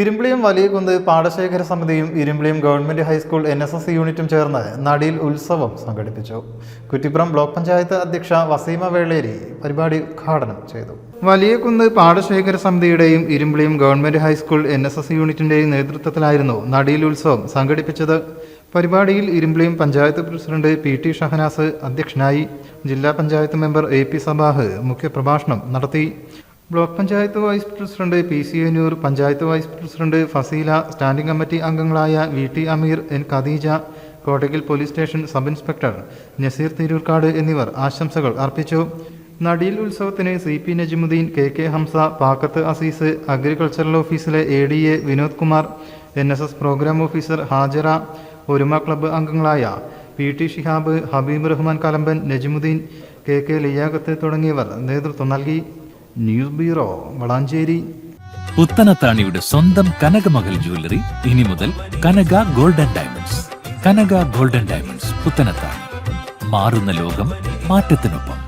ഇരുമ്പിളിയും വലിയ കുന്ത് പാടശേഖര സമിതിയും ഇരുമ്പിളിയും government high school N S S യൂണിറ്റും ചേർന്ന് നടിയിൽ ഉത്സവം സംഘടിപ്പിച്ചു. കുറ്റിപ്പുറം ബ്ലോക്ക് പഞ്ചായത്ത് അധ്യക്ഷ വസീമ വേളേരി പരിപാടി ഉദ്ഘാടനം ചെയ്തു. വലിയകുന്ന് പാടശേഖര സമിതിയുടെയും ഇരുമ്പിളിയും government high school N S S യൂണിറ്റിന്റെയും നേതൃത്വത്തിലായിരുന്നു നടിയിൽ ഉത്സവം സംഘടിപ്പിച്ചത്. പരിപാടിയിൽ ഇരുമ്പിളിയും panchayat president P T Shahnas അധ്യക്ഷനായി ജില്ലാ panchayat member A P Sabah മുഖ്യപ്രഭാഷണം നടത്തി. Block panchayat vice president P C Anoor panchayat vice president Fazeela standing committee അംഗങ്ങളായ V T Ameer N Khadeeja കോട്ടകിൽ police station sub inspector Naseer Tirurkkad എന്നിവർ ആശംസകൾ അർപ്പിച്ചു. നടിയിൽ ഉത്സവത്തിന് C P Najimuddeen K K Hamza Pakkath Azeez agricultural ഓഫീസിലെ A D A Vinod Kumar N S S programme officer Hajara Oruma club അംഗങ്ങളായ P T Shihab Habeeb Rahman Kalamban Najimuddeen K K Liyaqat തുടങ്ങിയവർ നേതൃത്വം നൽകി. News bureau Valanchery. പുത്തനത്താണിയുടെ സ്വന്തം Kanakamahal jewellery ഇനി മുതൽ Kanaka golden diamonds. Kanaka golden diamonds Puthanathani മാറുന്ന ലോകം മാറ്റത്തിനൊപ്പം.